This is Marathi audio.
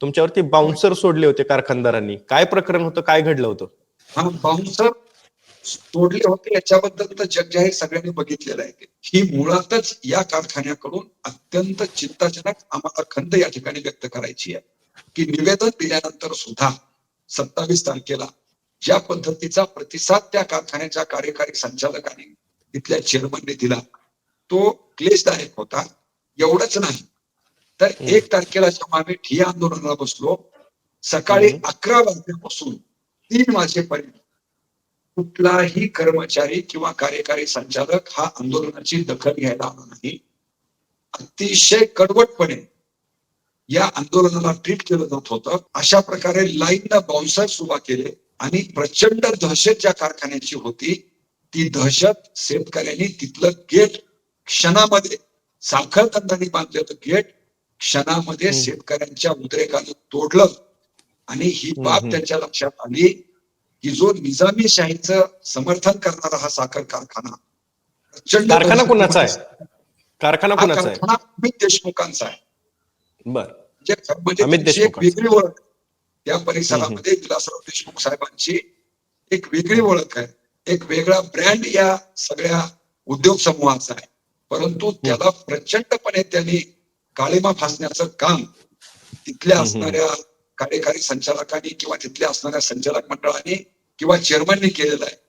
तुमच्यावरती बाउन्सर सोडले होते कारखानदारांनी. काय प्रकरण होतं काय घडलं होतं? हा बाउन्सर तोडले होते याच्याबद्दल तर जग जाहीर सगळ्यांनी बघितलेलं आहे. ही मुळातच या कारखान्याकडून अत्यंत चिंताजनक आम्हाला खंत या ठिकाणी व्यक्त करायची आहे. की निवेदन दिल्यानंतर सुद्धा सत्तावीस तारखेला ज्या पद्धतीचा प्रतिसाद त्या कारखान्याच्या कार्यकारी संचालकांनी तिथल्या चेअरमनने दिला तो क्लेशदायक होता. एवढंच नाही तर. एक तारखेला जेव्हा आम्ही ठिय्या आंदोलनाला बसलो सकाळी. अकरा वाजल्यापासून तीन वाजेपर्यंत कुठलाही कर्मचारी किंवा कार्यकारी संचालक हा आंदोलनाची दखल घ्यायला आला नाही अतिशय कडवटपणे या आंदोलनाला ट्रीट केलं जात होतं अशा प्रकारे लाईननं बाउन्सर उभा केले आणि प्रचंड दहशत ज्या कारखान्याची होती ती दहशत शेतकऱ्यांनी तिथलं गेट क्षणामध्ये साखर कंदांनी बांधलेलं गेट क्षणामध्ये. शेतकऱ्यांच्या उद्रेकानं तोडलं. आणि ही बाब. त्यांच्या लक्षात आली की जो निजामी शाहीचं समर्थन करणारा हा साखर कारखाना प्रचंड कारखाना कुणाचा आहे? कारखाना कुणाचा आहे? कारखाना अमित देशमुखांचा आहे. बर. म्हणजे एक. वेगळी ओळख. त्या परिसरामध्ये विलासराव देशमुख साहेबांची एक वेगळी ओळख आहे. एक वेगळा ब्रँड या सगळ्या उद्योग समूहाचा आहे. परंतु त्याला प्रचंडपणे त्यांनी काळीमा फासण्याचं काम तिथल्या. असणाऱ्या कार्यकारी संचालकांनी किंवा तिथल्या असणाऱ्या संचालक मंडळाने किंवा चेअरमनने केलेलं आहे